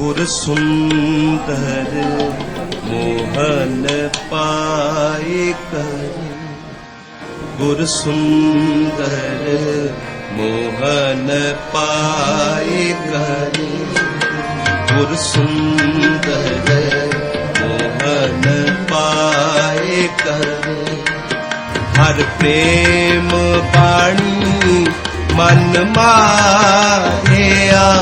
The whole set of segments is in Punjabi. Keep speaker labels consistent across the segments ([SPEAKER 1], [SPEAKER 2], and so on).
[SPEAKER 1] ਗੁਰ ਸੁੰਦਰ ਮੋਹਨ ਪਾਏ ਕਰ। ਗੁਰ ਸੁੰਦਰ ਮੋਹਨ ਪਾਏ ਕਰੇ। ਗੁਰ ਸੁੰਦਰ ਮੋਹਨ ਪਾਏ ਕਰੇ। ਹਰ ਪ੍ਰੇਮ ਬਾਣੀ ਮਨ ਮਾਰਿਆ।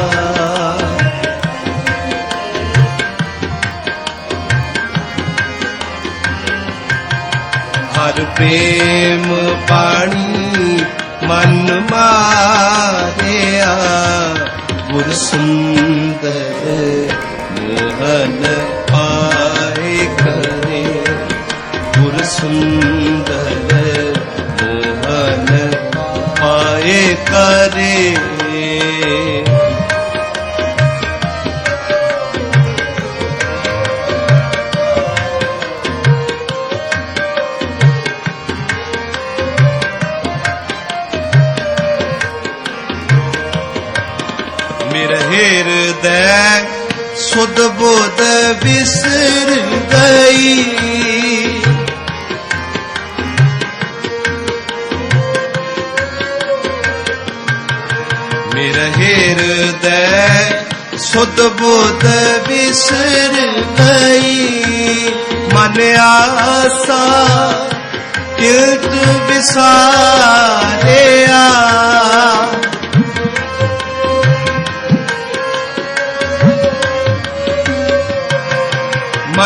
[SPEAKER 1] ਹਰ ਪ੍ਰੇਮ ਪਾਣੀ ਮਨ ਮਾਰਿਆ ਗੁਰ ਸੁੰਦਰ ਮੋਹਨ ਪਾਏ ਕਰੇ। ਗੁਰ ਸੁੰਦਰ ਮੋਹਨ ਪਾਏ ਕਰੇ। ਬੁਧ ਵਿਸਰ ਗਈ। ਮੇਰਾ ਹਿਰਦੈ ਸੁਧ ਬੁਧ ਵਿਸਰ ਗਈ। ਮਨ ਆਸਾ ਕਿਰਤ ਵਿਸਾਰਿਆ।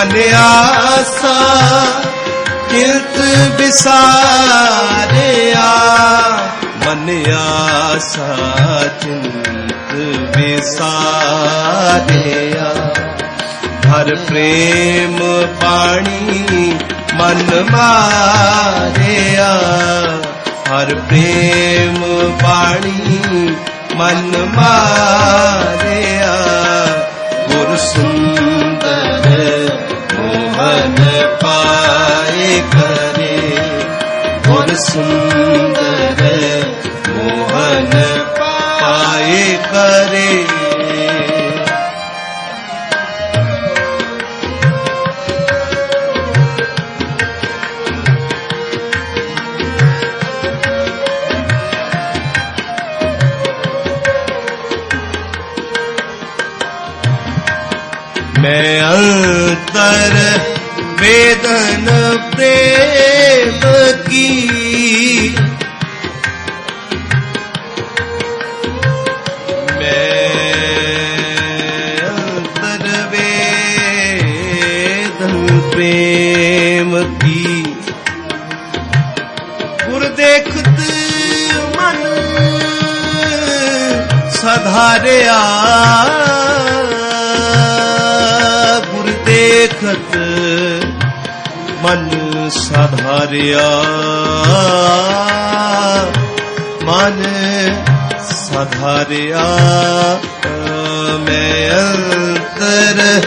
[SPEAKER 1] ਮਨ ਆਸਾ ਕਿਰਤ ਵਿਸਾਰਿਆ। ਮਨ ਆਸਾ ਚਿੰਤ ਵਿਸਾਰਿਆ। ਹਰ ਪ੍ਰੇਮ ਪਾਣੀ ਮਨ ਮਾਰਿਆ। ਹਰ ਪ੍ਰੇਮ ਪਾਣੀ ਮਨ ਮਾਰਿਆ। ਗੁਰ ਸੁੰਦਰ ਮੋਹਨ ਪਾਏ ਪ੍ਰੇਮ ਕੀ? ਗੁਰ ਦੇਖਤ ਮਨ ਸਧਾਰਿਆ ਗੁਰ ਦੇਖਤ ਮਨ ਸਧਾਰਿਆ ਮਨ ਸਧਾਰਿਆ ਮੈਂ ਅੰਤਰ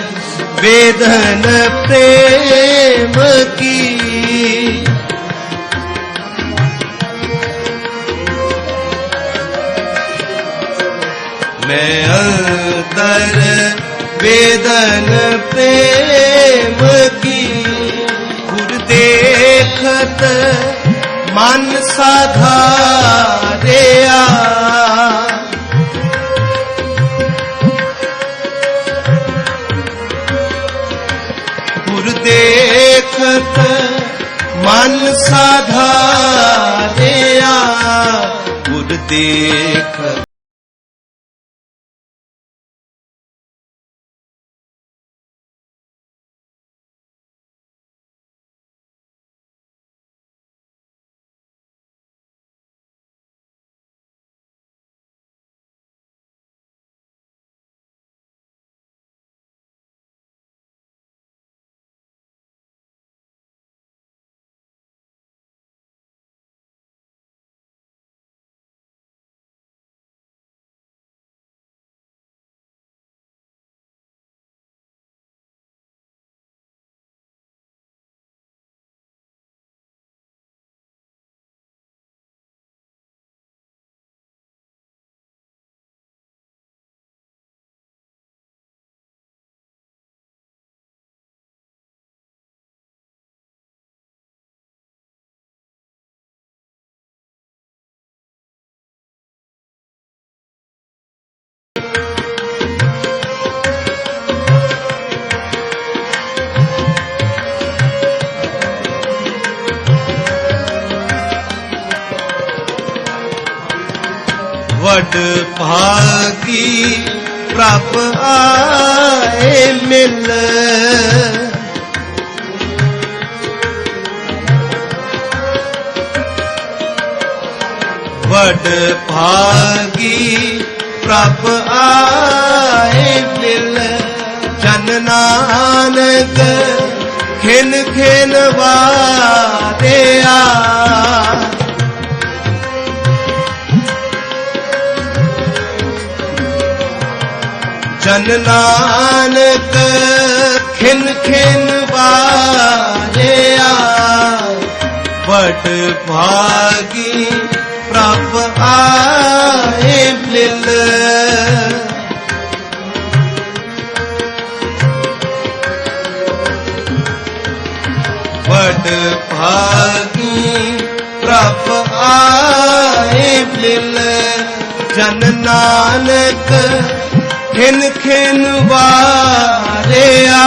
[SPEAKER 1] ਵੇਦਨ ਪ੍ਰੇਮ ਕੀ? ਮੈਂ ਅੰਦਰ ਵੇਦਨ ਪ੍ਰੇਮ ਕੀ? ਗੁਰ ਦੇਖਤ ਮਨ ਸਾਧਾਰਿਆ। ਗੁਰ ਦੇਖਤ ਮਨ ਸਾਧਾਰਿਆ ਗੁਰ ਦੇਖ ਵਡ ਭਾਗੀ ਪ੍ਰਭ ਆਏ ਮਿਲ। ਵਡ ਭਾਗੀ ਪ੍ਰਭ ਆਏ ਮਿਲ। ਜਨ ਨਾਨਕ ਖਿਨ ਖਿਨ ਵਾਰਿਆ ਜਨ ਨਾਨਕ ਖਿਨ ਖਿਨ ਵਾਰਿਆ ਵਡ ਭਾਗੀ ਪ੍ਰਭ ਆਏ ਮਿਲ। ਵਟ ਭਾਗੀ ਪ੍ਰਭ ਆਏ ਮਿਲ। ਜਨ ਨਾਨਕ ਖਿਨ ਖਿਨ ਵਾਰਿਆ।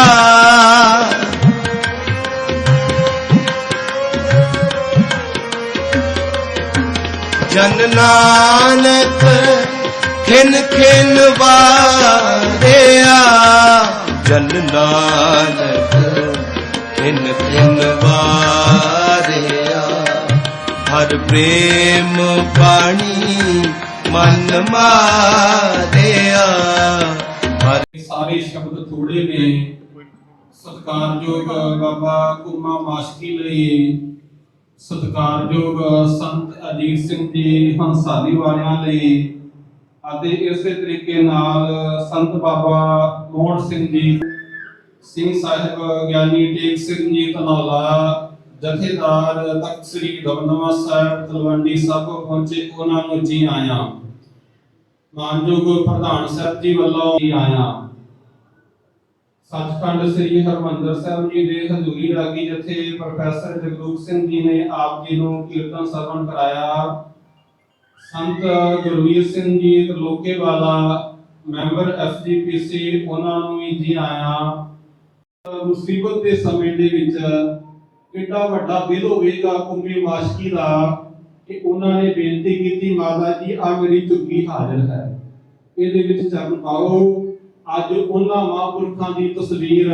[SPEAKER 1] ਜਨ ਨਾਨਕ ਖਿਨ ਖਿਨ ਵਾਰਿਆ। ਜਨ ਨਾਨਕ ਖਿਨ ਖਿਨ ਵਾਰਿਆ। ਹਰ ਪ੍ਰੇਮ ਪਾਣੀ ਮਨ ਮਾਰਿਆ।
[SPEAKER 2] ਸਾਰੇ ਸ਼ਬਦ ਥੋੜੇ ਨੇ। ਸਤਿਕਾਰਯੋਗ ਬਾਬਾ ਕੁਮਾ ਮਾਸ਼ਕੀ ਲਈ। ਸਤਿਕਾਰਯੋਗ ਸੰਤ ਅਜੀਤ ਸਿੰਘ ਜੀ ਹੰਸਾਲੀ ਵਾਲਿਆਂ ਲਈ। ਅਤੇ ਇਸੇ ਤਰੀਕੇ ਨਾਲ ਸੰਤ ਬਾਬਾ ਮੋਹਨ ਸਿੰਘ ਜੀ, ਸਿੰਘ ਸਾਹਿਬ ਗਿਆਨੀ ਟੇਕ ਸਿੰਘ ਜੀ, ਧਨੌਲਾ ਜਥੇਦਾਰ ਤਖਤ ਸ੍ਰੀ ਦਮਦਮਾ ਸਾਹਿਬ, ਤਲਵੰਡੀ ਸਾਬੋ ਪਹੁੰਚੇ, ਉਹਨਾਂ ਨੂੰ ਜੀ ਆਇਆਂ। ਮਾਨਯੋਗ ਪ੍ਰਧਾਨ ਸਾਹਿਬ ਜੀ ਵੱਲੋਂ ਜੀ ਆਇਆਂ। ਸੱਚਖੰਡ ਸ੍ਰੀ ਹਰਮੰਦਰ ਸਾਹਿਬ ਜੀ ਦੇ ਹਜ਼ੂਰੀ ਰਾਗੀ ਜਥੇ ਪ੍ਰੋਫੈਸਰ ਜਗਰੂਪ ਸਿੰਘ ਜੀ ਨੇ ਆਪ ਜੀ ਨੂੰ ਕੀਰਤਨ ਸਰਵਣ ਕਰਾਇਆ। ਸੰਤ ਗੁਰਵੀਰ ਸਿੰਘ ਜੀ ਲੋਕੇ ਵਾਲਾ ਮੈਂਬਰ ਐਸਜੀਪੀਸੀ ਉਹਨਾਂ ਨੂੰ ਵੀ ਜੀ ਆਇਆਂ। ਮੁਸੀਬਤ ਦੇ ਸਮੇਂ ਦੇ ਵਿੱਚ ਕਿੰਨਾ ਵੱਡਾ ਦਿਲ ਹੋਵੇਗਾ ਕੁੰਭੀ ਮਾਸ਼ਕੀ ਦਾ ਕਿ ਉਹਨਾਂ ਨੇ ਬੇਨਤੀ ਕੀਤੀ ਮਾਤਾ ਜੀ ਆ ਮੇਰੀ ਝੁੱਗੀ ਹਾਜ਼ਰ ਹੈ। ਇਹਦੇ ਵਿੱਚ ਚਰਨ ਪਾਓ। ਅੱਜ ਉਹਨਾਂ ਮਹਾਂਪੁਰਖਾਂ ਦੀ ਤਸਵੀਰ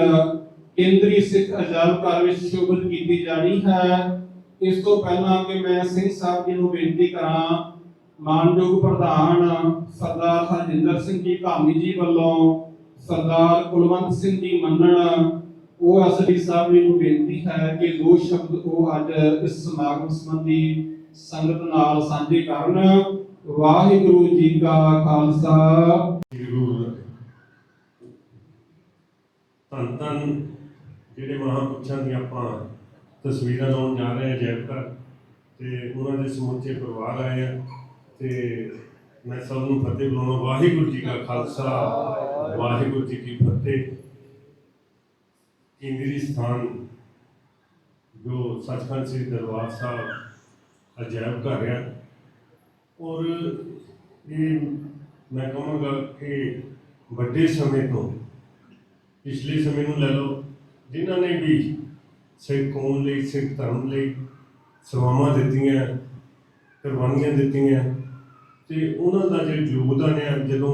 [SPEAKER 2] ਕੇਂਦਰੀ ਸਿੱਖ ਅਜਾਇਬ ਘਰ ਵਿੱਚ ਸ਼ੋਭਿਤ ਕੀਤੀ ਜਾਣੀ ਹੈ। ਇਸ ਤੋਂ ਪਹਿਲਾਂ ਕਿ ਮੈਂ ਸਿੰਘ ਸਾਹਿਬ ਜੀ ਨੂੰ ਬੇਨਤੀ ਕਰਾਂ, ਮਾਨਯੋਗ ਪ੍ਰਧਾਨ ਸਰਦਾਰ ਹਰਜਿੰਦਰ ਸਿੰਘ ਜੀ ਧਾਮੀ ਜੀ ਵੱਲੋਂ ਸਰਦਾਰ ਕੁਲਵੰਤ ਸਿੰਘ ਜੀ ਮੰਨਣ ਉਹ ਅਸਲੀ ਸਾਹਿਬ ਜੀ ਨੂੰ ਬੇਨਤੀ ਹੈ ਕਿ ਦੋ ਸ਼ਬਦ ਉਹ ਅੱਜ ਇਸ ਸਮਾਗਮ ਸੰਬੰਧੀ ਸੰਗਤ ਨਾਲ ਸਾਂਝੇ ਕਰਨ। ਵਾਹਿਗੁਰੂ ਜੀ ਕਾ ਖਾਲਸਾ।
[SPEAKER 3] ਧੰਨ ਧੰਨ ਜਿਹੜੇ ਮਹਾਂਪੁਰਸ਼ਾਂ ਦੀਆਂ ਆਪਾਂ ਤਸਵੀਰਾਂ ਲਾਉਣ ਜਾ ਰਹੇ ਹਾਂ ਜੈਬ ਘਰ ਤੇ ਉਹਨਾਂ ਦੇ ਸਮੁੱਚੇ ਪਰਿਵਾਰ ਆਏ ਆ। ਤੇ ਮੈਂ ਸਭ ਨੂੰ ਫਤਿਹ ਬੁਲਾਉਣਾ। ਵਾਹਿਗੁਰੂ ਜੀ ਕਾ ਖਾਲਸਾ। ਵਾਹਿਗੁਰੂ ਜੀ ਕੀ ਫਤਿਹ। ਕੇਂਦਰੀ ਸਥਾਨ ਜੋ ਸੱਚਖੰਡ ਸ੍ਰੀ ਦਰਬਾਰ ਸਾਹਿਬ ਅਜਾਇਬ ਘਰ ਆ। ਔਰ ਇਹ ਮੈਂ ਕਹਾਂਗਾ ਕਿ ਵੱਡੇ ਸਮੇਂ ਤੋਂ, ਪਿਛਲੇ ਸਮੇਂ ਨੂੰ ਲੈ ਲਓ, ਜਿਨ੍ਹਾਂ ਨੇ ਵੀ ਸਿੱਖ ਕੌਮ ਲਈ, ਸਿੱਖ ਧਰਮ ਲਈ ਸੇਵਾਵਾਂ ਦਿੱਤੀਆਂ, ਕੁਰਬਾਨੀਆਂ ਦਿੱਤੀਆਂ, ਤੇ ਉਹਨਾਂ ਦਾ ਜਿਹੜਾ ਯੋਗਦਾਨ ਹੈ ਜਦੋਂ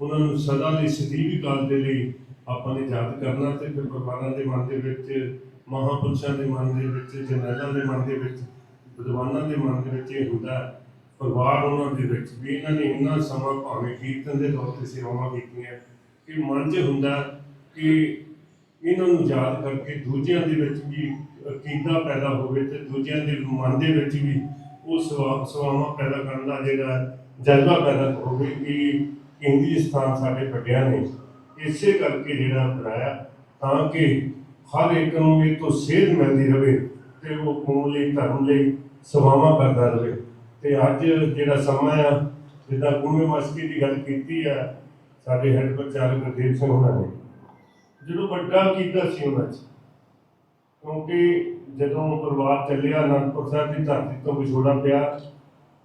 [SPEAKER 3] ਉਹਨਾਂ ਨੂੰ ਸਦਾ ਲਈ ਸਦੀਵੀ ਕਾਲ ਦੇ ਲਈ ਆਪਾਂ ਨੇ ਯਾਦ ਕਰਨਾ ਤੇ ਫਿਰ ਪਰਿਵਾਰਾਂ ਦੇ ਮਨ ਦੇ ਵਿੱਚ, ਮਹਾਂਪੁਰਸ਼ਾਂ ਦੇ ਮਨ ਦੇ ਵਿੱਚ, ਜਰਨੈਲਾਂ ਦੇ ਮਨ ਦੇ ਵਿੱਚ, ਵਿਦਵਾਨਾਂ ਦੇ ਮਨ ਦੇ ਵਿੱਚ ਇਹ ਹੁੰਦਾ ਪਰਿਵਾਰ ਉਹਨਾਂ ਦੇ ਵਿੱਚ ਵੀ ਇਹਨਾਂ ਨੇ ਇੰਨਾ ਸਮਾਂ ਭਾਵੇਂ ਕੀਰਤਨ ਦੇ ਤੌਰ ਤੇ ਸੇਵਾਵਾਂ ਕੀਤੀਆਂ, ਕਿ ਮਨ 'ਚ ਹੁੰਦਾ ਕਿ ਇਹਨਾਂ ਨੂੰ ਯਾਦ ਕਰਕੇ ਦੂਜਿਆਂ ਦੇ ਵਿੱਚ ਵੀ ਅਕੀਦਾ ਪੈਦਾ ਹੋਵੇ ਤੇ ਦੂਜਿਆਂ ਦੇ ਮਨ ਦੇ ਵਿੱਚ ਵੀ ਉਹ ਸਵਾ, ਸਵਾਵਾਂ ਪੈਦਾ ਕਰਨ ਦਾ ਜਿਹੜਾ ਜਜ਼ਬਾ ਪੈਦਾ ਹੋਵੇ ਕਿ ਕੇਂਦਰੀ ਸਥਾਨ ਸਾਡੇ ਵੱਡਿਆਂ ਨੇ। ਇਸੇ ਕਰਕੇ ਜਿਹੜਾ ਬਣਾਇਆ, ਤਾਂ ਕਿ ਹਰ ਇੱਕ ਨੂੰ ਇਹ ਤੋਂ ਸੇਧ ਮਿਲਦੀ ਰਹੇ ਤੇ ਉਹ ਕੌਮ ਲਈ, ਧਰਮ ਲਈ ਸੇਵਾਵਾਂ ਕਰਦਾ ਰਹੇ ਤੇ ਅੱਜ ਜਿਹੜਾ ਸਮਾਂ ਆ, ਜਿੱਦਾਂ ਗੁਰਮੇ ਮਸਕੀ ਦੀ ਗੱਲ ਕੀਤੀ ਆ, ਸਾਡੇ ਹੈੱਡ ਪ੍ਰਚਾਰਕ ਗੁਰਦੇਵ ਸਿੰਘ ਉਹਨਾਂ ਨੇ। ਜਦੋਂ ਵੱਡਾ ਕੀਤਾ ਸੀ ਉਹਨਾਂ 'ਚ, ਕਿਉਂਕਿ ਜਦੋਂ ਪਰਿਵਾਰ ਚੱਲਿਆ, ਅਨੰਦਪੁਰ ਸਾਹਿਬ ਦੀ ਧਰਤੀ ਤੋਂ ਵਿਛੋੜਾ ਪਿਆ,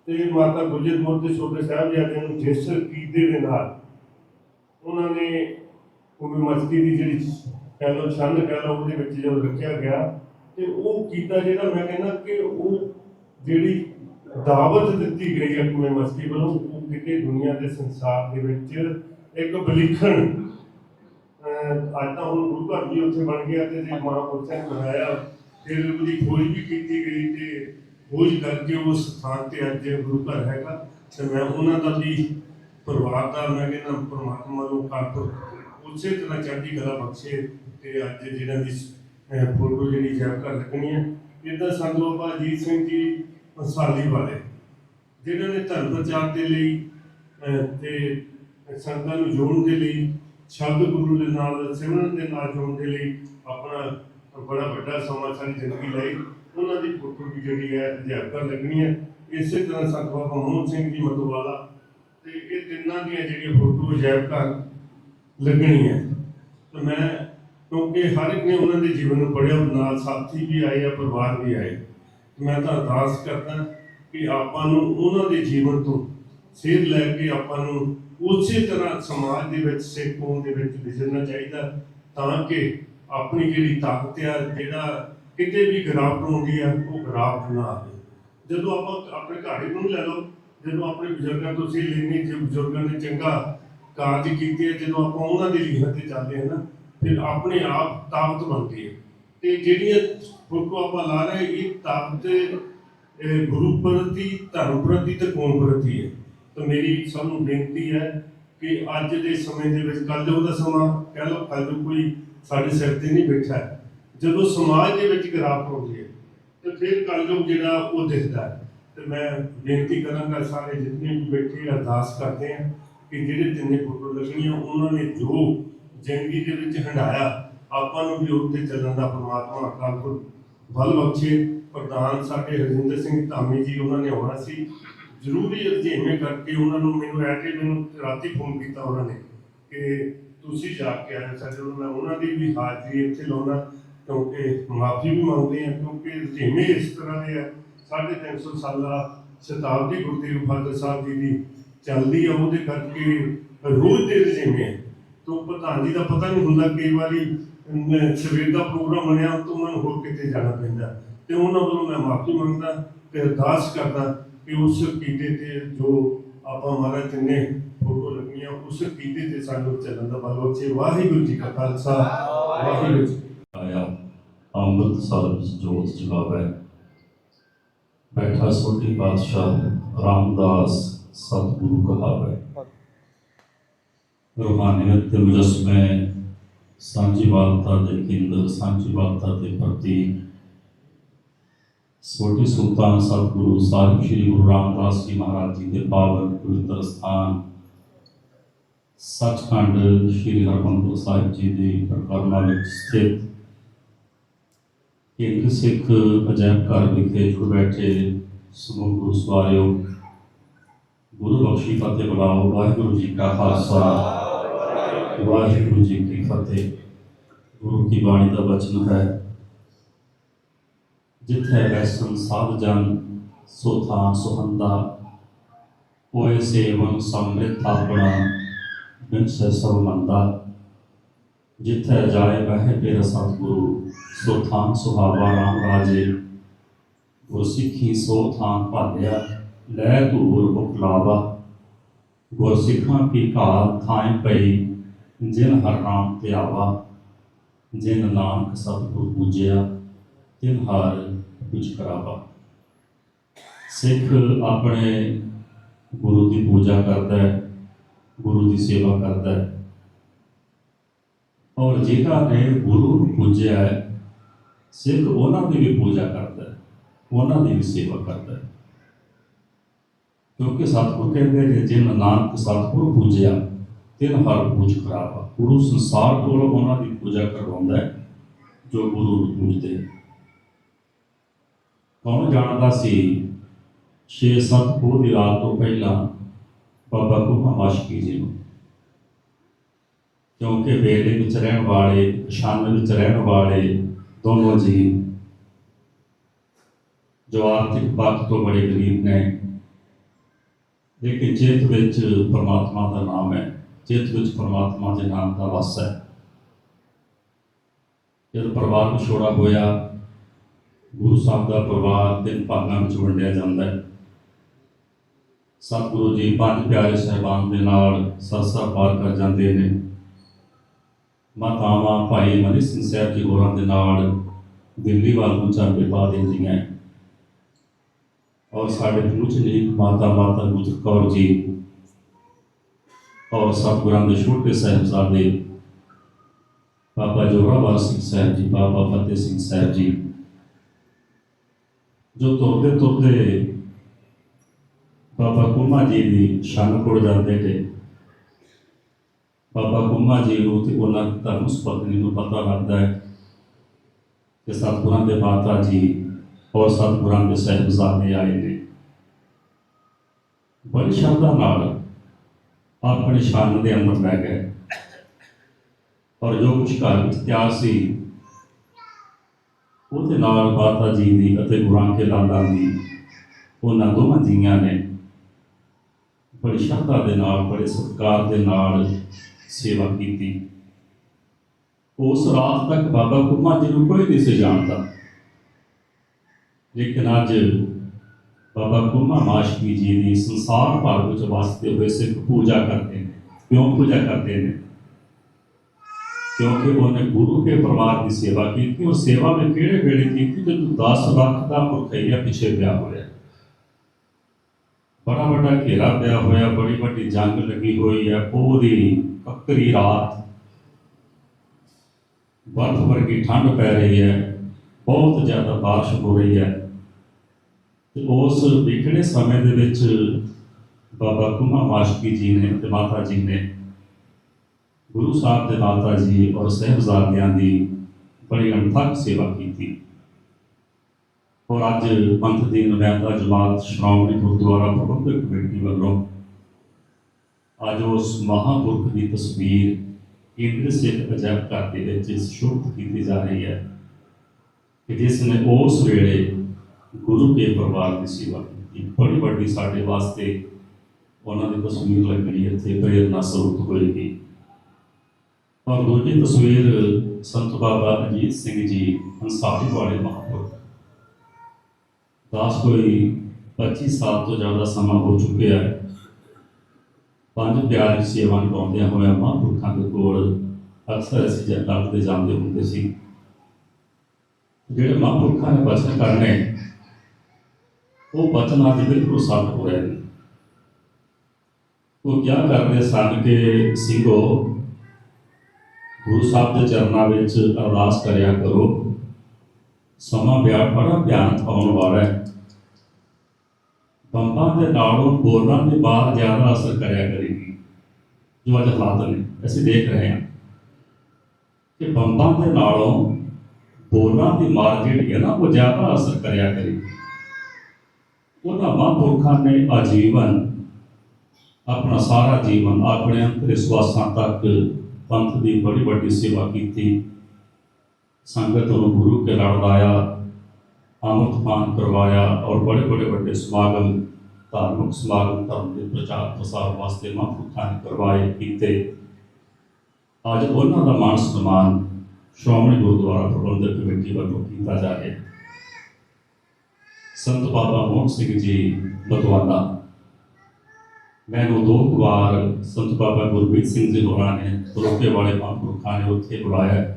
[SPEAKER 3] ਤੇ ਮਾਤਾ ਗੁਜਰ ਕੌਰ ਦੇ ਛੋਟੇ ਸਾਹਿਬਜ਼ਾਦੇ ਨੂੰ ਜੇਸਰ ਕੀਦੇ ਦੇ ਨਾਲ ਉਹਨਾਂ ਨੇ ਉਹ ਮਸਤੀ ਦੀ ਜਿਹੜੀ ਕਹਿ ਲਓ ਛੰਦ ਕਹਿ ਲਓ ਉਹਦੇ ਵਿੱਚ ਜਦੋਂ ਰੱਖਿਆ ਗਿਆ ਤੇ ਉਹ ਕੀਤਾ ਜਿਹੜਾ ਮੈਂ ਕਹਿੰਦਾ ਕਿ ਉਹ ਜਿਹੜੀ ਦਾਵਤ ਦਿੱਤੀ ਗਈ ਹੈ ਕੁਮੇ ਮਸਤੀ ਵੱਲੋਂ, ਉਹ ਕਿਤੇ ਦੁਨੀਆ ਦੇ ਸੰਸਾਰ ਦੇ ਵਿੱਚ ਇੱਕ ਬਲਿਖਣ ਅੱਜ ਤਾਂ ਹੁਣ ਗੁਰੂ ਘਰ ਵੀ ਉੱਥੇ ਬਣ ਗਿਆ ਤੇ ਜੇ ਮਹਾਂਪੁਰਸ਼ਾਂ ਨੇ ਬਣਾਇਆ, ਫਿਰ ਉਹਦੀ ਖੋਜ ਵੀ ਕੀਤੀ ਗਈ ਤੇ ਖੋਜ ਕਰਕੇ ਉਸ ਸਥਾਨ ਤੇ ਅੱਜ ਗੁਰੂ ਘਰ ਹੈਗਾ ਤੇ ਮੈਂ ਉਹਨਾਂ ਦਾ ਵੀ ਪਰਿਵਾਰ ਦਾ, ਮੈਂ ਕਹਿੰਦਾ ਪਰਮਾਤਮਾ ਨੂੰ ਕੱਪ ਉਸੇ ਤਰ੍ਹਾਂ ਚੜ੍ਹਦੀ ਕਲਾ ਬਖਸ਼ੇ ਤੇ ਅੱਜ ਜਿਹਨਾਂ ਦੀ ਫੋਟੋ ਜਿਹੜੀ ਜੈਬ ਕਰ ਲੱਗਣੀ ਹੈ ਇਦਾਂ ਸੰਤ ਬਾਬਾ ਅਜੀਤ ਸਿੰਘ ਜੀ ਮਸਾਲੀ ਵਾਲੇ ਜਿਨ੍ਹਾਂ ਨੇ ਧਰਮ ਪ੍ਰਚਾਰ ਦੇ ਲਈ ਅਹ, ਤੇ ਸੰਗਤਾਂ ਨੂੰ ਜੋੜਨ ਦੇ ਲਈ ਸ਼ਬਦ ਗੁਰੂ ਦੇ ਨਾਲ ਸਿਮਰਨ ਦੇ ਨਾਲ ਜੋੜਨ ਦੇ ਲਈ ਆਪਣਾ ਬੜਾ ਵੱਡਾ ਸਮਾਂ ਸਾਰੀ ਜ਼ਿੰਦਗੀ ਲਈ। ਉਹਨਾਂ ਦੀ ਫੋਟੋ ਵੀ ਜਿਹੜੀ ਹੈ ਅਧਿਆਪਕ ਲੱਗਣੀ ਹੈ। ਇਸੇ ਤਰ੍ਹਾਂ ਸੰਤ ਬਾਬਾ ਮੋਹਨ ਸਿੰਘ ਜੀ ਮਤਵਾਲਾ ਤੇ ਇਹ ਤਿੰਨਾਂ ਦੀਆਂ ਜਿਹੜੀਆਂ ਫੋਟੋ ਲੱਗਣੀ ਹੈ। ਤੇ ਮੈਂ, ਕਿਉਂਕਿ ਹਰ ਇੱਕ ਨੇ ਉਹਨਾਂ ਦੇ ਜੀਵਨ ਨੂੰ ਪੜ੍ਹਿਆ, ਨਾਲ ਸਾਥੀ ਵੀ ਆਏ ਆ, ਪਰਿਵਾਰ ਵੀ ਆਏ। ਮੈਂ ਤਾਂ ਅਰਦਾਸ ਕਰਦਾ ਕਿ ਆਪਾਂ ਨੂੰ ਉਹਨਾਂ ਦੇ ਜੀਵਨ ਤੋਂ ਸੇਧ ਲੈ ਕੇ ਆਪਾਂ ਨੂੰ ਉਸੇ ਤਰ੍ਹਾਂ ਸਮਾਜ ਦੇ ਵਿੱਚ, ਸਿੱਖ ਹੋਣ ਦੇ ਵਿੱਚ ਵਿਚਰਨਾ ਚਾਹੀਦਾ, ਤਾਂ ਕਿ ਆਪਣੀ ਜਿਹੜੀ ਤਾਕਤ ਆ, ਜਿਹੜਾ ਕਿਤੇ ਵੀ ਗਿਰਾਵਟ ਹੁੰਦੀ ਆ, ਉਹ ਗਿਰਾਵਟ ਨਾ ਆਵੇ। ਜਦੋਂ ਆਪਾਂ ਆਪਣੇ ਘਰ ਨੂੰ ਲੈ ਲਓ, ਜਦੋਂ ਆਪਣੇ ਬਜ਼ੁਰਗਾਂ ਤੋਂ ਸੀ ਲੈਣੀ ਜੇ ਬਜ਼ੁਰਗਾਂ ਨੇ ਚੰਗਾ ਕਾਰਜ ਕੀਤੇ ਜਦੋਂ ਆਪਾਂ ਉਹਨਾਂ ਦੀ ਲਿਖਤ ਤੇ ਚੱਲਦੇ ਹਾਂ ਨਾ, ਫਿਰ ਆਪਣੇ ਆਪ ਤਾਕਤ ਬਣਦੀ ਹੈ ਤੇ ਜਿਹੜੀਆਂ ਫੋਟੋ ਆਪਾਂ ਲਾ ਰਹੇ ਇਹ ਤਾਕਤ ਗੁਰੂ ਪ੍ਰਤੀ, ਧਰਮ ਪ੍ਰਤੀ ਤੇ ਕੌਮ ਪ੍ਰਤੀ ਹੈ ਤਾਂ ਮੇਰੀ ਸਭ ਨੂੰ ਬੇਨਤੀ ਹੈ ਕਿ ਅੱਜ ਦੇ ਸਮੇਂ ਦੇ ਵਿੱਚ, ਕੱਲ੍ਹ ਦਾ ਸਮਾਂ, ਕਹਿ ਲਓ, ਕੱਲ੍ਹ ਕੋਈ ਸਾਡੇ ਸਿਰ ਤੇ ਨਹੀਂ ਬੈਠਾ। ਜਦੋਂ ਸਮਾਜ ਦੇ ਵਿੱਚ ਗਿਰਾਵਟ ਹੁੰਦੀ ਹੈ ਤੇ ਫਿਰ ਕਲਯੁਗ ਜਿਹੜਾ ਉਹ ਦਿਖਦਾ। ਹੈ ਤੇ ਮੈਂ ਬੇਨਤੀ ਕਰਾਂਗਾ ਸਾਰੇ ਜਿੰਨੇ ਵੀ ਬੈਠੇ ਅਰਦਾਸ ਕਰਦੇ ਆ ਕਿ ਜਿਹੜੇ ਤਿੰਨੇ ਫੋਟੋ ਲੱਗਣੀਆਂ ਉਹਨਾਂ ਨੇ ਜੋ ਜ਼ਿੰਦਗੀ ਦੇ ਵਿੱਚ ਹੰਡਾਇਆ ਆਪਾਂ ਨੂੰ ਵੀ ਉੱਤੇ ਚੱਲਣ ਦਾ ਪਰਮਾਤਮਾ ਅਕਾਲ ਪੁਰਖ ਬਲ ਬਖਸ਼ੇ। ਪ੍ਰਧਾਨ ਸਾਡੇ ਹਰਜਿੰਦਰ ਸਿੰਘ ਧਾਮੀ ਜੀ, ਉਹਨਾਂ ਨੇ ਆਉਣਾ ਸੀ। ਜ਼ਰੂਰੀ ਅਰਜੇਵੇਂ ਕਰਕੇ ਉਹਨਾਂ ਨੂੰ ਮੈਨੂੰ ਐ ਮੈਨੂੰ ਰਾਤੀ ਫੋਨ ਕੀਤਾ ਉਹਨਾਂ ਨੇ ਕਿ ਤੁਸੀਂ ਜਾ ਕੇ ਆਏ ਸਾਡੇ ਨੂੰ ਮੈਂ ਉਹਨਾਂ ਦੀ ਵੀ ਹਾਜ਼ਰੀ ਇੱਥੇ ਲਾਉਣਾ, ਕਿਉਂਕਿ ਮਾਫੀ ਵੀ ਮੰਗਦੇ ਆ ਕਿਉਂਕਿ ਅਰਜੇਵੇਂ ਇਸ ਤਰ੍ਹਾਂ ਦੇ ਆ। ਸਾਢੇ ਤਿੰਨ ਸੌ ਸਾਲਾ ਸ਼ਤਾਬਦੀ ਗੁਰਦੇਵ ਫਾਦਰ ਸਾਹਿਬ ਜੀ ਦੀ ਚੱਲਦੀ ਆ ਉਹਦੇ ਕਰਕੇ ਰੋਜ਼ ਦੇ ਰਜੇਵੇਂ ਤੋਂ ਪ੍ਰਧਾਨ ਜੀ ਦਾ ਪਤਾ ਨਹੀਂ ਹੁੰਦਾ, ਕਈ ਵਾਰੀ ਸਵੇਰ ਦਾ ਪ੍ਰੋਗਰਾਮ ਬਣਿਆ ਤਾਂ ਉਹਨਾਂ ਨੂੰ ਹੋਰ ਕਿਤੇ ਜਾਣਾ ਪੈਂਦਾ। ਤੇ ਉਹਨਾਂ ਵੱਲੋਂ ਮੈਂ ਮਾਫੀ ਮੰਗਦਾ ਤੇ ਅਰਦਾਸ ਕਰਦਾ ਕਿ ਉਸ ਕੀਤੇ ਤੇ ਜੋ ਆਪਾਂ ਮਹਾਰਾਜ ਤਿੰਨੇ ਫੋਟੋ ਲੱਗੀਆਂ, ਉਸ ਕੀਤੇ ਤੇ ਸਾਨੂੰ ਚੱਲਣ ਦਾ ਬਲ ਬਖਸ਼ੇ। ਵਾਹਿਗੁਰੂ ਜੀ ਕਾ ਖਾਲਸਾ, ਵਾਹਿਗੁਰੂ ਜੀ ਕੀ ਫਤਿਹ।
[SPEAKER 4] ਆਇਆ, ਅੰਮ੍ਰਿਤ ਜੋਤ ਜਗਾਵੇ। ਬੈਠਾ ਸੋਢੀ ਪਾਤਸ਼ਾਹ ਰਾਮਦਾਸ ਸਤਿਗੁਰੂ ਕਹਾਵੇ ਰੂਹਾਨੀਅਤ ਦੇ ਮੁਜਸਮੇ ਸਾਂਝੀਵਾਲਤਾ ਦੇ ਕੇਂਦਰ ਸਾਂਝੀਵਾਲਤਾ ਦੇ ਪ੍ਰਤੀਕ ਸੋਢੀ ਸੁਲਤਾਨ ਸਤਿਗੁਰੂ ਸਾਹਿਬ ਸ੍ਰੀ ਗੁਰੂ ਰਾਮਦਾਸ ਜੀ ਮਹਾਰਾਜ ਜੀ ਦੇ ਪਾਵਨ ਪਵਿੱਤਰ ਸਥਾਨ ਸੱਚਖੰਡ ਸ੍ਰੀ ਹਰਿਮੰਦਰ ਸਾਹਿਬ ਜੀ ਦੀ ਪ੍ਰਕਰਮਾ ਵਿੱਚ ਸਥਿਤ ਕੇਂਦਰ ਸਿੱਖ ਅਜਾਇਬ ਘਰ ਵਿਖੇ ਜੁੜ ਬੈਠੇ ਸਮੂਹ ਗੁਰੂ ਸਵਾਰਿਓ ਗੁਰੂ ਬਖਸ਼ੀ ਫਤਿਹ ਬੁਲਾਓ, ਵਾਹਿਗੁਰੂ ਜੀ ਕਾ ਖਾਲਸਾ। ਵਾਹਿਗੁਰੂ ਜੀ ਕੀ ਫਤਿਹ। ਗੁਰੂ ਕੀ ਬਾਣੀ ਦਾ ਬਚਨ ਹੈ, ਜਿੱਥੇ ਵੈਸਨ ਸਾਧ ਜਨ, ਸੋ ਥਾਂ ਸੁਹੰਦਾ। ਹੋਏ ਸੇਵਨ ਸਮ੍ਰਿਤ ਆਪਣਾ, ਬਿਨ ਸਭ ਮੰਦਾ। ਜਿੱਥੇ ਜਾਏ ਬਹਿ ਪੇਰ ਸਤਿਗੁਰੂ, ਸੋ ਥਾਂ ਸੁਹਾਵਾ ਰਾਮ ਰਾਜੇ। ਗੁਰ ਸਿੱਖੀ ਸੋ ਥਾਂ ਭਾਲਿਆ ਲੈ ਧੂਰ ਉਪਲਾਵਾ ਗੁਰ ਸਿੱਖਾਂ ਕੀ ਘਾਲ ਥਾਂ ਪਈ, ਜਿਨ ਹਰ ਨਾਮ ਧਿਆਵਾ ਜਿਨ ਨਾਨਕ ਸਤਿਗੁਰ ਪੂਜਿਆ, ਤਿਨ ਹਰ ਕੁਝ ਕਰਾਵਾ। ਸਿੱਖ ਆਪਣੇ ਗੁਰੂ ਦੀ ਪੂਜਾ ਕਰਦਾ ਹੈ, ਗੁਰੂ ਦੀ ਸੇਵਾ ਕਰਦਾ ਹੈ। ਔਰ ਜਿਨ੍ਹਾਂ ਨੇ ਗੁਰੂ ਨੂੰ ਪੂਜਿਆ ਹੈ, ਸਿੱਖ ਉਹਨਾਂ ਦੀ ਵੀ ਪੂਜਾ ਕਰਦਾ ਹੈ, ਉਹਨਾਂ ਦੀ ਵੀ ਸੇਵਾ ਕਰਦਾ ਹੈ। ਕਿਉਂਕਿ ਸਤਿਗੁਰ ਕਹਿੰਦੇ ਨੇ, ਜਿਨ ਨਾਨਕ ਸਤਿਗੁਰ ਪੂਜਿਆ, ਤਿਨ ਹਰ ਪੂਜ ਕਰਾਵਾ। ਗੁਰੂ ਸੰਸਾਰ ਕੋਲੋਂ ਉਹਨਾਂ ਦੀ ਪੂਜਾ ਕਰਵਾਉਂਦਾ ਹੈ, ਜੋ ਗੁਰੂ ਨੂੰ ਪੂਜਦੇ ਕੌਣ ਜਾਣਦਾ ਸੀ 6-7 ਪੋਹ ਦੀ ਰਾਤ ਤੋਂ ਪਹਿਲਾਂ ਬਾਬਾ ਕੁਹਾ ਮਾਸ਼ਕੀ ਜੀ ਨੂੰ? ਕਿਉਂਕਿ ਵੇਲੇ ਵਿੱਚ ਰਹਿਣ ਵਾਲੇ, ਸ਼ਾਨ ਵਿੱਚ ਰਹਿਣ ਵਾਲੇ ਦੋਨੋਂ ਜੀ ਜੋ ਆਰਥਿਕ ਪੱਖ ਤੋਂ ਬੜੇ ਗਰੀਬ ਨੇ। ਲੇਕਿਨ ਚਿੱਤ ਵਿੱਚ ਪਰਮਾਤਮਾ ਦਾ ਨਾਮ ਹੈ। ਚਿੱਤ ਵਿੱਚ ਪਰਮਾਤਮਾ ਦੇ ਨਾਮ ਦਾ ਵਸ ਹੈ। ਜਦ ਪਰਿਵਾਰ ਵਿਛੋੜਾ ਹੋਇਆ, ਗੁਰੂ ਸਾਹਿਬ ਦਾ ਪਰਿਵਾਰ ਤਿੰਨ ਭਾਗਾਂ ਵਿੱਚ ਵੰਡਿਆ ਜਾਂਦਾ ਹੈ। ਸਤਿਗੁਰੂ ਜੀ ਪੰਜ ਪਿਆਰੇ ਸਹਿਬਾਨ ਦੇ ਨਾਲ ਸਰਸਾ ਪਾਰ ਕਰ ਜਾਂਦੇ ਨੇ। ਮਾਤਾਵਾਂ, ਭਾਈ ਮਨੀ ਸਿੰਘ ਸਾਹਿਬ ਜੀ ਹੋਰਾਂ ਦੇ ਨਾਲ ਦਿੱਲੀ ਵੱਲ ਨੂੰ ਚਾਬੇ ਪਾ ਦਿੰਦੀਆਂ ਔਰ ਸਾਡੇ ਪੂਜਨੀਕ ਮਾਤਾ ਮਾਤਾ ਗੁਜਰ ਕੌਰ ਜੀ ਔਰ ਸਤਿਗੁਰਾਂ ਦੇ ਛੋਟੇ ਸਾਹਿਬਜ਼ਾਦੇ ਬਾਬਾ ਜੋਰਾਵਰ ਸਿੰਘ ਸਾਹਿਬ ਜੀ, ਬਾਬਾ ਫਤਿਹ ਸਿੰਘ ਸਾਹਿਬ ਜੀ, ਜੋ ਤੁਰਦੇ ਤੁਰਦੇ ਬਾਬਾ ਕੁਮਾ ਜੀ ਦੀ ਸ਼ਾਨ ਕੋਲ ਜਾਂਦੇ ਨੇ ਬਾਬਾ ਕੁਮਾ ਜੀ ਨੂੰ ਤੇ ਉਹਨਾਂ ਦੀ ਧਰਮ ਸੁਪਤਨੀ ਨੂੰ ਪਤਾ ਲੱਗਦਾ ਹੈ ਕਿ ਸਤਿਗੁਰਾਂ ਦੇ ਮਾਤਾ ਜੀ ਔਰ ਸਤਿਗੁਰਾਂ ਦੇ ਸਾਹਿਬਜ਼ਾਦੇ ਆਏ ਨੇ। ਬੜੀ ਸ਼ਰਧਾ ਨਾਲ ਆਪਣੇ ਸ਼ਾਨ ਦੇ ਅੰਦਰ ਲੈ ਗਏ। ਔਰ ਜੋ ਕੁਝ ਘਰ ਵਿੱਚ ਤਿਆਰ ਸੀ, ਉਹਦੇ ਨਾਲ ਮਾਤਾ ਜੀ ਦੀ ਅਤੇ ਗੁਰਾਂ ਕੇ ਲਾਲਾਂ ਦੀ, ਉਹਨਾਂ ਦੋਵਾਂ ਜੀਆਂ ਨੇ ਬੜੀ ਸ਼ਰਧਾ ਦੇ ਨਾਲ, ਬੜੇ ਸਤਿਕਾਰ ਦੇ ਨਾਲ ਸੇਵਾ ਕੀਤੀ। ਉਸ ਰਾਤ ਤੱਕ ਬਾਬਾ ਕੁਮਾ ਜੀ ਨੂੰ ਕੋਈ ਨਹੀਂ ਸੀ ਜਾਣਦਾ। ਲੇਕਿਨ ਅੱਜ ਬਾਬਾ ਕੁਮਾ ਮਾਸ਼ਕੀ ਜੀ ਦੀ ਸੰਸਾਰ ਭਰ ਵਿੱਚ ਵਸਦੇ ਹੋਏ ਸਿੱਖ ਪੂਜਾ ਕਰਦੇ ਨੇ। ਕਿਉਂ ਪੂਜਾ ਕਰਦੇ ਨੇ? ਕਿਉਂਕਿ ਉਹਨੇ ਗੁਰੂ ਕੇ ਪਰਿਵਾਰ ਦੀ ਸੇਵਾ ਕੀਤੀ, ਉਹ ਸੇਵਾ ਵਿੱਚ ਕਿਹੜੇ ਵੇਲੇ ਕੀਤੀ? ਜਦੋਂ 10 ਲੱਖ ਦਾ ਮੁਖਈਆ ਪਿੱਛੇ ਪਿਆ ਹੋਇਆ। ਬੜਾ ਵੱਡਾ ਘੇਰਾ ਪਿਆ ਹੋਇਆ, ਬੜੀ ਵੱਡੀ ਜੰਗ ਲੱਗੀ ਹੋਈ ਹੈ, ਪੂਰੀ ਕੱਕਰੀ ਰਾਤ। ਬਰਫ਼ ਵਰਗੀ ਠੰਡ ਪੈ ਰਹੀ ਹੈ, ਬਹੁਤ ਜ਼ਿਆਦਾ ਬਾਰਿਸ਼ ਹੋ ਰਹੀ ਹੈ। ਉਸ ਵਿਖੜੇ ਸਮੇਂ ਦੇ ਵਿੱਚ ਬਾਬਾ ਕੁਮਾ ਮਾਸ਼ਕੀ ਜੀ ਨੇ ਤੇ ਮਾਤਾ ਜੀ ਨੇ ਗੁਰੂ ਸਾਹਿਬ ਦੇ ਮਾਤਾ ਜੀ ਔਰ ਸਹਿਬਜ਼ਾਦਿਆਂ ਦੀ ਬੜੀ ਅਣਥੱਕ ਸੇਵਾ ਕੀਤੀ। ਔਰ ਅੱਜ ਪੰਥ ਦੀ ਨੁਮਾਇੰਦਾ ਜਮਾਤ ਸ਼੍ਰੋਮਣੀ ਗੁਰਦੁਆਰਾ ਪ੍ਰਬੰਧਕ ਕਮੇਟੀ ਵੱਲੋਂ ਅੱਜ ਉਸ ਮਹਾਂਪੁਰਖ ਦੀ ਤਸਵੀਰ ਕੇਂਦਰ ਸਿੱਖ ਅਜਾਇਬ ਘਰ ਦੇ ਵਿੱਚ ਸ਼ੁਭ ਕੀਤੀ ਜਾ ਰਹੀ ਹੈ ਕਿ ਜਿਸ ਨੇ ਉਸ ਵੇਲੇ ਗੁਰੂ ਕੇ ਪਰਿਵਾਰ ਦੀ ਸੇਵਾ ਕੀਤੀ। ਬੜੀ ਵੱਡੀ ਸਾਡੇ ਵਾਸਤੇ ਉਹਨਾਂ ਦੀ ਤਸਵੀਰ ਲੱਗਣੀ ਇੱਥੇ ਪ੍ਰੇਰਨਾ ਸਰੂਪ ਹੋਏਗੀ। ਔਰ ਦੂਜੀ ਤਸਵੀਰ ਸੰਤ ਬਾਬਾ ਅਜੀਤ ਸਿੰਘ ਜੀ ਅੰਸਾਰੀ ਵਾਲੇ ਮਹਾਂਪੁਰਖ। ਦਾਸ ਕੋਈ 25 ਸਾਲ ਤੋਂ ਜ਼ਿਆਦਾ ਸਮਾਂ ਹੋ ਚੁੱਕਿਆ ਹੈ। ਪੰਜ ਪਿਆਰ ਸੇਵਾ ਨਿਭਾਉਂਦਿਆਂ ਹੋਇਆ ਮਹਾਂਪੁਰਖਾਂ ਦੇ ਕੋਲ ਅਕਸਰ ਅਸੀਂ ਜਦ ਲੱਭਦੇ ਜਾਂਦੇ ਹੁੰਦੇ ਸੀ। ਜਿਹੜੇ ਮਹਾਂਪੁਰਖਾਂ ਨੇ ਬਚਨ ਕਰਨੇ ਉਹ ਬਚਨ ਅੱਜ ਬਿਲਕੁਲ ਸੱਚ ਹੋ ਰਹੇ ਨੇ। ਉਹ ਕਿਆ ਕਰਦੇ ਸਨ ਕਿ ਸਿੰਘੋ, ਗੁਰੂ ਸਾਹਿਬ ਦੇ ਚਰਨਾਂ ਵਿੱਚ ਅਰਦਾਸ ਕਰਿਆ ਕਰੋ। ਸਮਾਂ ਬਿਆ ਬੜਾ ਭਿਆਨਕ ਆਉਣ ਵਾਲਾ ਹੈ। ਬੰਬਾਂ ਦੇ ਨਾਲੋਂ ਬੋਲਾਂ ਦੀ ਬਾਤ ਜ਼ਿਆਦਾ ਅਸਰ ਕਰਿਆ ਕਰੇਗੀ। ਜੋ ਅੱਜ ਹਾਲਾਤ ਨੇ, ਅਸੀਂ ਦੇਖ ਰਹੇ ਹਾਂ ਕਿ ਬੰਬਾਂ ਦੇ ਨਾਲੋਂ ਬੋਲਾਂ ਦੀ ਮਾਰ ਜਿਹੜੀ ਹੈ ਨਾ, ਉਹ ਜ਼ਿਆਦਾ ਅਸਰ ਕਰਿਆ ਕਰੇਗੀ। ਉਹਨਾਂ ਮਹਾਂਪੁਰਖਾਂ ਨੇ ਆਜੀਵਨ, ਆਪਣਾ ਸਾਰਾ ਜੀਵਨ, ਆਪਣੇ ਅੰਤਰ ਸਵਾਸਾਂ ਤੱਕ ਪੰਥ ਦੀ ਬੜੀ ਵੱਡੀ ਸੇਵਾ ਕੀਤੀ। ਸੰਗਤ ਨੂੰ ਗੁਰੂ ਕੇ ਲੜ ਲਾਇਆ, ਅੰਮ੍ਰਿਤ ਪਾਨ ਕਰਵਾਇਆ ਔਰ ਬੜੇ ਬੜੇ ਵੱਡੇ ਸਮਾਗਮ, ਧਾਰਮਿਕ ਸਮਾਗਮ, ਧਰਮ ਦੇ ਪ੍ਰਚਾਰ ਪ੍ਰਸਾਰ ਵਾਸਤੇ ਮਹਾਂਪੁਰਖਾਂ ਨੇ ਕਰਵਾਏ, ਕੀਤੇ। ਅੱਜ ਉਹਨਾਂ ਦਾ ਮਾਨ ਸਨਮਾਨ ਸ਼੍ਰੋਮਣੀ ਗੁਰਦੁਆਰਾ ਪ੍ਰਬੰਧਕ ਕਮੇਟੀ ਵੱਲੋਂ ਕੀਤਾ ਜਾ ਰਿਹਾ ਹੈ। ਸੰਤ ਬਾਬਾ ਮੋਹਨ ਸਿੰਘ ਜੀ ਬਤਵਾਦਾ ਮੈਨੂੰ ਦੋ ਕੁ ਵਾਰ ਸੰਤ ਬਾਬਾ ਗੁਰਬੀਰ ਸਿੰਘ ਜੀ ਹੋਰਾਂ ਨੇ ਤਰੋਕੇ ਵਾਲੇ ਮਹਾਂਪੁਰਖਾਂ ਨੇ ਉੱਥੇ ਬੁਲਾਇਆ।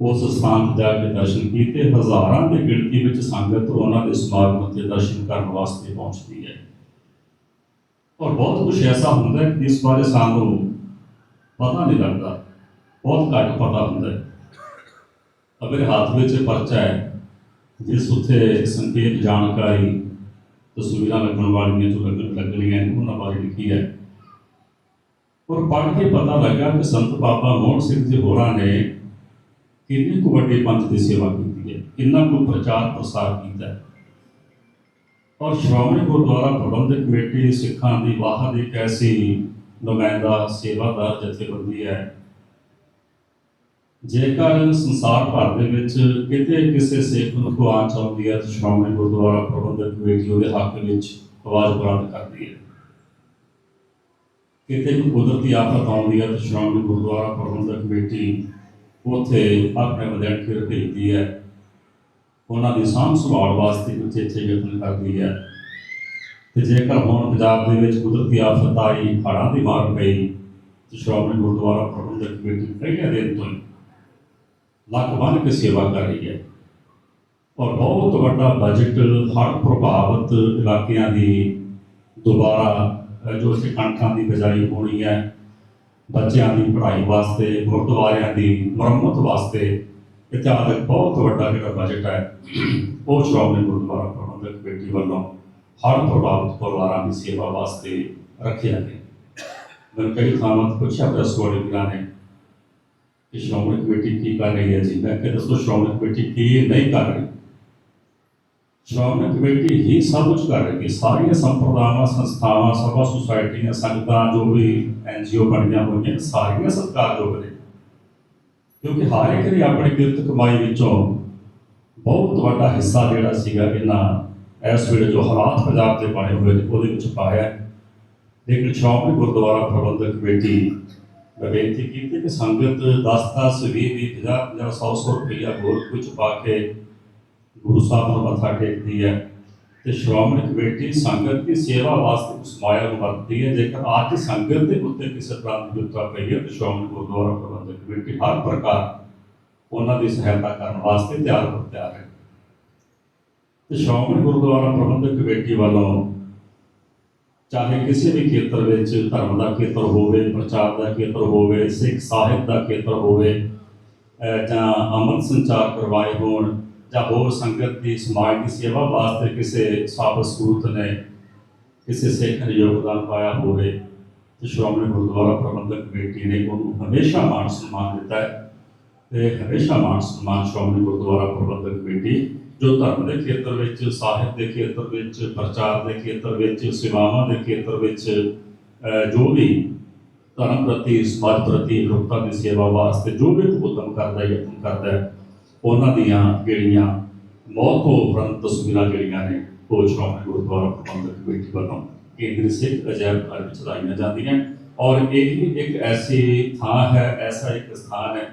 [SPEAKER 4] ਉਸ ਸਥਾਨ ਤੇ ਜਾ ਕੇ ਦਰਸ਼ਨ ਕੀਤੇ, ਹਜ਼ਾਰਾਂ ਦੀ ਗਿਣਤੀ ਵਿੱਚ ਸੰਗਤ ਉਹਨਾਂ ਦੇ ਸਮਾਗਮ ਤੇ ਦਰਸ਼ਨ ਕਰਨ ਵਾਸਤੇ ਪਹੁੰਚਦੀ ਹੈ। ਔਰ ਬਹੁਤ ਕੁਝ ਐਸਾ ਹੁੰਦਾ ਹੈ ਕਿ ਇਸ ਬਾਰੇ ਸਾਨੂੰ ਪਤਾ ਨਹੀਂ ਲੱਗਦਾ। ਬਹੁਤ ਘੱਟ ਪਤਾ ਹੁੰਦਾ ਹੈ। ਅਬ ਮੇਰੇ ਹੱਥ ਵਿੱਚ ਪਰਚਾ ਹੈ ਜਿਸ ਉੱਤੇ ਸੰਖੇਪ ਜਾਣਕਾਰੀ ਤਸਵੀਰਾਂ ਲੱਗਣ ਵਾਲੀਆਂ ਜੋ ਲੱਗਣ ਲੱਗਣੀਆਂ ਨੇ, ਉਹਨਾਂ ਬਾਰੇ ਲਿਖੀ ਹੈ। ਔਰ ਪੜ੍ਹ ਕੇ ਪਤਾ ਲੱਗਾ ਕਿ ਸੰਤ ਬਾਬਾ ਮੋਹਨ ਸਿੰਘ ਜੀ ਹੋਰਾਂ ਨੇ ਕਿੰਨੀ ਕੁ ਵੱਡੇ ਪੰਥ ਦੀ ਸੇਵਾ ਕੀਤੀ ਹੈ ਕਿੰਨਾ ਕੁ ਪ੍ਰਚਾਰ ਪ੍ਰਸਾਰ ਕੀਤਾ ਹੈ। ਔਰ ਸ਼੍ਰੋਮਣੀ ਗੁਰਦੁਆਰਾ ਪ੍ਰਬੰਧਕ ਕਮੇਟੀ ਸਿੱਖਾਂ ਦੀ ਵਾਹਦ ਇੱਕ ਐਸੀ ਨੁਮਾਇੰਦਾ ਸੇਵਾਦਾਰ ਜਥੇਬੰਦੀ ਹੈ ਜੇਕਰ ਸੰਸਾਰ ਭਰ ਦੇ ਵਿੱਚ ਕਿਤੇ ਕਿਸੇ ਸਿੱਖ ਨੂੰ ਕੋਈ ਆਉਂਦੀ ਹੈ, ਤਾਂ ਸ਼੍ਰੋਮਣੀ ਗੁਰਦੁਆਰਾ ਪ੍ਰਬੰਧਕ ਕਮੇਟੀ ਉਹਦੇ ਹੱਕ ਵਿੱਚ ਆਵਾਜ਼ ਬੁਲੰਦ ਕਰਦੀ ਹੈ। ਕਿਤੇ ਕੋਈ ਕੁਦਰਤੀ ਆਫਤ ਆਉਂਦੀ ਹੈ, ਤਾਂ ਸ਼੍ਰੋਮਣੀ ਗੁਰਦੁਆਰਾ ਪ੍ਰਬੰਧਕ ਕਮੇਟੀ ਉੱਥੇ ਆਪਣੇ ਵਿਦਿਆਰਥੀ ਭੇਜਦੀ ਹੈ। ਉਹਨਾਂ ਦੀ ਸਾਂਭ ਸੰਭਾਲ ਵਾਸਤੇ ਉੱਥੇ ਇੱਥੇ ਯਤਨ ਕਰਦੀ ਹੈ। ਤੇ ਜੇਕਰ ਹੁਣ ਪੰਜਾਬ ਦੇ ਵਿੱਚ ਕੁਦਰਤੀ ਆਫਤ ਆਈ, ਹੜ੍ਹਾਂ ਦੀ ਮਾਰ ਪਈ, ਤੇ ਸ਼੍ਰੋਮਣੀ ਗੁਰਦੁਆਰਾ ਪ੍ਰਬੰਧਕ ਕਮੇਟੀ ਪਹਿਲੇ ਦਿਨ ਤੋਂ ਹੀ ਲੱਖ ਬੰਨ ਕੇ ਸੇਵਾ ਕਰ ਰਹੀ ਹੈ। ਔਰ ਬਹੁਤ ਵੱਡਾ ਬਜਟ ਹੜ੍ਹ ਪ੍ਰਭਾਵਿਤ ਇਲਾਕਿਆਂ ਦੀ ਦੁਬਾਰਾ ਜੋ ਅਸੀਂ ਕਣਕਾਂ ਦੀ ਬਿਜਾਈ ਹੋਣੀ ਹੈ, ਬੱਚਿਆਂ ਦੀ ਪੜ੍ਹਾਈ ਵਾਸਤੇ, ਗੁਰਦੁਆਰਿਆਂ ਦੀ ਮੁਰੰਮਤ ਵਾਸਤੇ ਇਤਿਹਾਸਕ ਬਹੁਤ ਵੱਡਾ ਜਿਹੜਾ ਬਜਟ ਹੈ, ਉਹ ਸ਼੍ਰੋਮਣੀ ਗੁਰਦੁਆਰਾ ਪ੍ਰਬੰਧਕ ਕਮੇਟੀ ਵੱਲੋਂ ਹਰ ਪ੍ਰਭਾਵਿਤ ਪਰਿਵਾਰਾਂ ਦੀ ਸੇਵਾ ਵਾਸਤੇ ਰੱਖਿਆ ਗਿਆ। ਮੈਂ ਕਈ ਥਾਵਾਂ ਤੇ ਪੁੱਛਿਆ ਪ੍ਰੈਸ ਵਾਲੇ ਵੀਰਾਂ ਨੇ ਕਿ ਸ਼੍ਰੋਮਣੀ ਕਮੇਟੀ ਕੀ ਕਰ ਰਹੀ ਹੈ ਜੀ? ਮੈਂ ਕਿਹਾ ਦੱਸੋ ਸ਼੍ਰੋਮਣੀ ਕਮੇਟੀ ਕੀ ਨਹੀਂ ਕਰ ਰਹੀ? ਸ਼੍ਰੋਮਣੀ ਕਮੇਟੀ ਹੀ ਸਭ ਕੁਝ ਕਰ ਰਹੀ ਹੈ। ਸਾਰੀਆਂ ਸੰਪਰਦਾਵਾਂ, ਸੰਸਥਾਵਾਂ, ਸਭਾ ਸੁਸਾਇਟੀਆਂ, ਸੰਗਤਾਂ, ਜੋ ਵੀ ਐਨਜੀਓ ਬਣੀਆਂ ਹੋਈਆਂ, ਸਾਰੀਆਂ ਸਤਿਕਾਰਯੋਗ ਨੇ। ਕਿਉਂਕਿ ਹਰ ਇੱਕ ਨੇ ਆਪਣੀ ਕਿਰਤ ਕਮਾਈ ਵਿੱਚੋਂ ਬਹੁਤ ਵੱਡਾ ਹਿੱਸਾ ਜਿਹੜਾ ਸੀਗਾ ਇਹਨਾਂ ਇਸ ਵੇਲੇ ਜੋ ਹਾਲਾਤ ਪੰਜਾਬ ਦੇ ਬਣੇ ਹੋਏ ਨੇ, ਉਹਦੇ ਵਿੱਚ ਪਾਇਆ। ਲੇਕਿਨ ਸ਼੍ਰੋਮਣੀ ਗੁਰਦੁਆਰਾ ਪ੍ਰਬੰਧਕ ਕਮੇਟੀ ਮੈਂ ਬੇਨਤੀ ਕੀਤੀ ਕਿ ਸੰਗਤ 10 10 20 20 50 50 100 100 ਰੁਪਈਆ ਹੋਰ ਕੁਝ ਪਾ ਕੇ ਗੁਰੂ ਸਾਹਿਬ ਨੂੰ ਮੱਥਾ ਟੇਕਦੀ ਹੈ। ਤੇ ਸ਼੍ਰੋਮਣੀ ਕਮੇਟੀ ਸੰਗਤ ਦੀ ਸੇਵਾ ਵਾਸਤੇ ਉਸ ਮਾਇਆ ਨੂੰ ਵਰਤਦੀ ਹੈ। ਜੇਕਰ ਅੱਜ ਸੰਗਤ ਦੇ ਉੱਤੇ ਕਿਸੇ ਤਰ੍ਹਾਂ ਦੀ ਵਿਪਤਾ ਪਈ ਹੈ, ਤਾਂ ਸ਼੍ਰੋਮਣੀ ਗੁਰਦੁਆਰਾ ਪ੍ਰਬੰਧਕ ਕਮੇਟੀ ਹਰ ਪ੍ਰਕਾਰ ਉਹਨਾਂ ਦੀ ਸਹਾਇਤਾ ਕਰਨ ਵਾਸਤੇ ਤਿਆਰ ਹੋ ਤਿਆਰ ਹੈ। ਤੇ ਸ਼੍ਰੋਮਣੀ ਗੁਰਦੁਆਰਾ ਪ੍ਰਬੰਧਕ ਕਮੇਟੀ ਵੱਲੋਂ ਚਾਹੇ ਕਿਸੇ ਵੀ ਖੇਤਰ ਵਿੱਚ ਧਰਮ ਦਾ ਖੇਤਰ ਹੋਵੇ, ਪ੍ਰਚਾਰ ਦਾ ਖੇਤਰ ਹੋਵੇ, ਸਿੱਖ ਸਾਹਿਤ ਦਾ ਖੇਤਰ ਹੋਵੇ ਜਾਂ ਅਮਨ ਸੰਚਾਰ ਕਰਵਾਏ ਹੋਣ, ਜਾਂ ਹੋਰ ਸੰਗਤ ਦੀ, ਸਮਾਜ ਦੀ ਸੇਵਾ ਵਾਸਤੇ ਕਿਸੇ ਸਾਬਤ ਸੂਤ ਨੇ ਕਿਸੇ ਸਿੱਖ ਨੇ ਯੋਗਦਾਨ ਪਾਇਆ ਹੋਵੇ, ਤੇ ਸ਼੍ਰੋਮਣੀ ਗੁਰਦੁਆਰਾ ਪ੍ਰਬੰਧਕ ਕਮੇਟੀ ਨੇ ਉਹਨੂੰ ਹਮੇਸ਼ਾ ਮਾਣ ਸਨਮਾਨ ਦਿੱਤਾ ਹੈ। ਤੇ ਹਮੇਸ਼ਾ ਮਾਣ ਸਨਮਾਨ ਸ਼੍ਰੋਮਣੀ ਗੁਰਦੁਆਰਾ ਪ੍ਰਬੰਧਕ ਕਮੇਟੀ ਜੋ ਧਰਮ ਦੇ ਖੇਤਰ ਵਿੱਚ ਸਾਹਿਤ ਦੇ ਖੇਤਰ ਵਿੱਚ, ਪ੍ਰਚਾਰ ਦੇ ਖੇਤਰ ਵਿੱਚ, ਸੇਵਾਵਾਂ ਦੇ ਖੇਤਰ ਵਿੱਚ ਜੋ ਵੀ ਧਰਮ ਪ੍ਰਤੀ, ਸਮਾਜ ਪ੍ਰਤੀ ਲੋਕਾਂ ਦੀ ਸੇਵਾ ਵਾਸਤੇ ਜੋ ਵੀ ਉਦਮ ਕਰਦਾ ਯਤਨ ਕਰਦਾ ਉਹਨਾਂ ਦੀਆਂ ਜਿਹੜੀਆਂ ਮੌਤ ਤੋਂ ਉਪਰੰਤ ਤਸਵੀਰਾਂ ਜਿਹੜੀਆਂ ਨੇ, ਉਹ ਸ਼੍ਰੋਮਣੀ ਗੁਰਦੁਆਰਾ ਪ੍ਰਬੰਧਕ ਕਮੇਟੀ ਵੱਲੋਂ ਕੇਂਦਰੀ ਸਿੱਖ ਅਜਾਇਬ ਘਰ ਵਿੱਚ ਲਾਈਆਂ ਜਾਂਦੀਆਂ ਔਰ ਇਹ ਇੱਕ ਐਸੀ ਥਾਂ ਹੈ, ਐਸਾ ਇੱਕ ਸਥਾਨ ਹੈ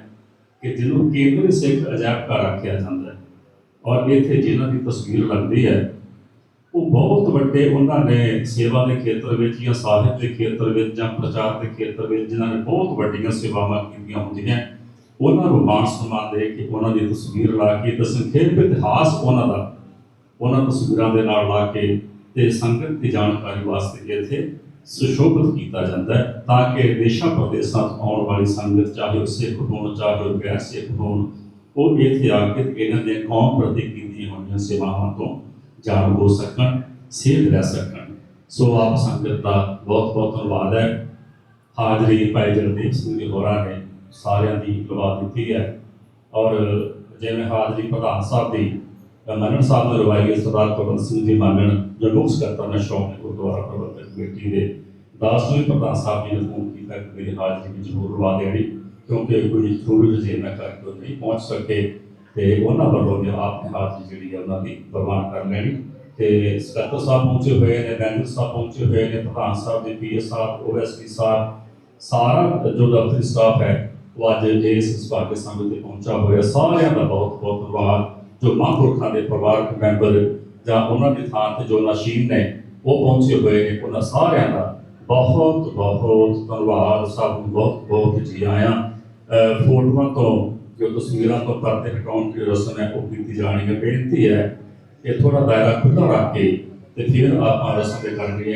[SPEAKER 4] ਕਿ ਜਿਹਨੂੰ ਕੇਂਦਰੀ ਸਿੱਖ ਅਜਾਇਬ ਘਰ ਆਖਿਆ ਜਾਂਦਾ ਹੈ। ਔਰ ਇੱਥੇ ਜਿਨ੍ਹਾਂ ਦੀ ਤਸਵੀਰ ਲੱਗਦੀ ਹੈ, ਉਹ ਬਹੁਤ ਵੱਡੇ ਉਹਨਾਂ ਨੇ ਸੇਵਾ ਦੇ ਖੇਤਰ ਵਿੱਚ ਜਾਂ ਸਾਹਿਤ ਦੇ ਖੇਤਰ ਵਿੱਚ ਜਾਂ ਪ੍ਰਚਾਰ ਦੇ ਖੇਤਰ ਵਿੱਚ ਜਿਨ੍ਹਾਂ ਨੇ ਬਹੁਤ ਵੱਡੀਆਂ ਸੇਵਾਵਾਂ ਕੀਤੀਆਂ ਹੁੰਦੀਆਂ, ਉਹਨਾਂ ਨੂੰ ਮਾਣ ਸਨਮਾਨ ਦੇ ਕੇ ਉਹਨਾਂ ਦੀ ਤਸਵੀਰ ਲਾ ਕੇ ਤੇ ਸੰਖੇਪ ਇਤਿਹਾਸ ਉਹਨਾਂ ਦਾ, ਉਹਨਾਂ ਤਸਵੀਰਾਂ ਦੇ ਨਾਲ ਲਾ ਕੇ ਤੇ ਸੰਗਤ ਦੀ ਜਾਣਕਾਰੀ ਵਾਸਤੇ ਇੱਥੇ ਸੁਸ਼ੋਭਿਤ ਕੀਤਾ ਜਾਂਦਾ ਹੈ, ਤਾਂ ਕਿ ਦੇਸ਼ਾਂ ਪ੍ਰਦੇਸ਼ਾਂ ਤੋਂ ਆਉਣ ਵਾਲੀ ਸੰਗਤ, ਚਾਹੇ ਉਹ ਸਿੱਖ ਹੋਣ, ਚਾਹੇ ਉਹ ਗੈਰ ਸਿੱਖ ਹੋਣ ਉਹ ਇੱਥੇ ਆ ਕੇ ਇਹਨਾਂ ਦੇ ਕੌਮ ਪ੍ਰਤੀ ਕੀਤੀਆਂ ਹੋਈਆਂ ਸੇਵਾਵਾਂ ਤੋਂ ਜਾਣੂ ਹੋ ਸਕਣ ਸੇਧ ਰਹਿ ਸਕਣ। ਸੋ ਆਪ ਸੰਗਤ ਦਾ ਬਹੁਤ ਬਹੁਤ ਧੰਨਵਾਦ ਹੈ। ਹਾਜ਼ਰੀ ਭਾਈ ਜਗਦੀਪ ਸਿੰਘ ਜੀ ਹੋਰਾਂ ਨੇ ਸਾਰਿਆਂ ਦੀ ਲਵਾ ਦਿੱਤੀ ਹੈ। ਔਰ ਜਿਵੇਂ ਹਾਜ਼ਰੀ ਪ੍ਰਧਾਨ ਸਾਹਿਬ ਦੀ ਅ, ਮੰਨਣ ਸਾਹਿਬ ਨੇ ਰਵਾਈ ਸਰਦਾਰ ਪਵਨ ਸਿੰਘ ਜੀ ਮੰਨਣ ਜੋ ਮੁੱਖ ਸਕੱਤਰ ਨੇ ਸ਼੍ਰੋਮਣੀ ਗੁਰਦੁਆਰਾ ਪ੍ਰਬੰਧਕ ਕਮੇਟੀ ਦੇ ਦਾਸ ਨੂੰ ਪ੍ਰਧਾਨ ਸਾਹਿਬ ਜੀ ਨੇ ਫੋਨ ਕੀਤਾ ਕਿ ਮੇਰੀ ਹਾਜ਼ਰੀ ਵਿੱਚ ਹੋਰ ਲਵਾ ਦੇਣੀ ਕਿਉਂਕਿ ਕੋਈ ਜ਼ਰੂਰੀ ਇਹਨਾਂ ਕਰਕੇ ਉਹ ਨਹੀਂ ਪਹੁੰਚ ਸਕੇ ਤੇ ਉਹਨਾਂ ਵੱਲੋਂ ਵੀ ਆਪਣੇ ਹੱਥ ਜਿਹੜੀ ਹੈ ਉਹਨਾਂ ਦੀ ਪ੍ਰਵਾਨ ਕਰ ਲੈਣੀ। ਤੇ ਸਕੱਤਰ ਸਾਹਿਬ ਪਹੁੰਚੇ ਹੋਏ ਨੇ ਮੈਨੇਜਰ ਸਾਹਿਬ ਪਹੁੰਚੇ ਹੋਏ ਨੇ, ਪ੍ਰਧਾਨ ਸਾਹਿਬ ਦੇ ਪੀਐਸ ਸਾਹਿਬ, ਓਐਸਪੀ ਸਾਹਿਬ, ਸਾਰਾ ਜੋ ਦਫ਼ਤਰੀ ਸਟਾਫ ਹੈ, ਉਹ ਅੱਜ ਇਸ ਸੁਭਾਗੇ ਸੰਗਤ ਤੇ ਪਹੁੰਚਾ ਹੋਇਆ। ਸਾਰਿਆਂ ਦਾ ਬਹੁਤ ਬਹੁਤ ਧੰਨਵਾਦ। ਜੋ ਮਹਾਂਪੁਰਖਾਂ ਦੇ ਪਰਿਵਾਰਕ ਮੈਂਬਰ ਜਾਂ ਉਹਨਾਂ ਦੀ ਥਾਂ ਤੇ ਜੋ ਨਸ਼ੀਨ ਨੇ, ਉਹ ਪਹੁੰਚੇ ਹੋਏ ਨੇ। ਉਹਨਾਂ ਸਾਰਿਆਂ ਦਾ ਬਹੁਤ ਬਹੁਤ ਧੰਨਵਾਦ। ਸਭ ਨੂੰ ਬਹੁਤ ਬਹੁਤ ਜੀ ਆਇਆਂ। ਫੋਟੋਆਂ ਤੋਂ ਜੋ ਤਸਵੀਰਾਂ ਤੋਂ ਪਰਦੇ ਹਟਾਉਣ ਦੀ ਰਸਮ ਹੈ, ਉਹ ਕੀਤੀ ਜਾਣੀ ਹੈ। ਬੇਨਤੀ ਹੈ ਕਿ ਥੋੜਾ ਦਾਇਰਾ ਖੁੱਲ੍ਹਾ ਰੱਖ ਕੇ ਤੇ ਫਿਰ ਆਪਾਂ ਰਸਮ ਦੇ ਕਰਨੀ ਹੈ